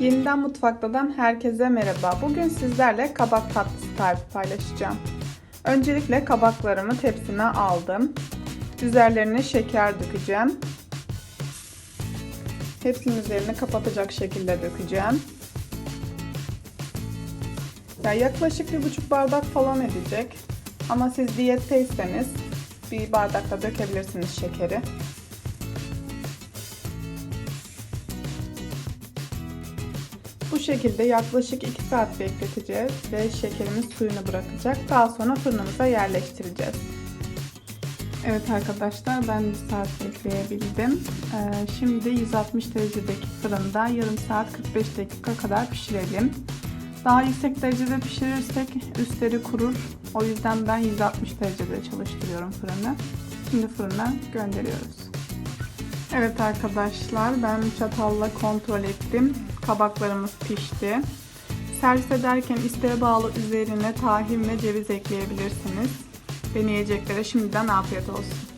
Yeniden Mutfak'tan herkese merhaba. Bugün sizlerle kabak tatlısı tarifi paylaşacağım. Öncelikle kabaklarımı tepsime aldım. Üzerlerine şeker dökeceğim. Hepsinin üzerine kapatacak şekilde dökeceğim. Ya yaklaşık bir buçuk bardak falan edecek. Ama siz diyetteyseniz bir bardakla dökebilirsiniz şekeri. Bu şekilde yaklaşık 2 saat bekleteceğiz ve şekerimiz suyunu bırakacak. Daha sonra fırınımıza yerleştireceğiz. Evet arkadaşlar ben bir saat bekleyebildim. Ee, şimdi 160 derecedeki fırında yarım saat 45 dakika kadar pişirelim. Daha yüksek derecede pişirirsek üstleri kurur. O yüzden ben 160 derecede çalıştırıyorum fırını. Şimdi fırına gönderiyoruz. Evet arkadaşlar ben çatalla kontrol ettim. Kabaklarımız pişti. Servis ederken isteğe bağlı üzerine tahin ve ceviz ekleyebilirsiniz. Deneyeceklere şimdiden afiyet olsun.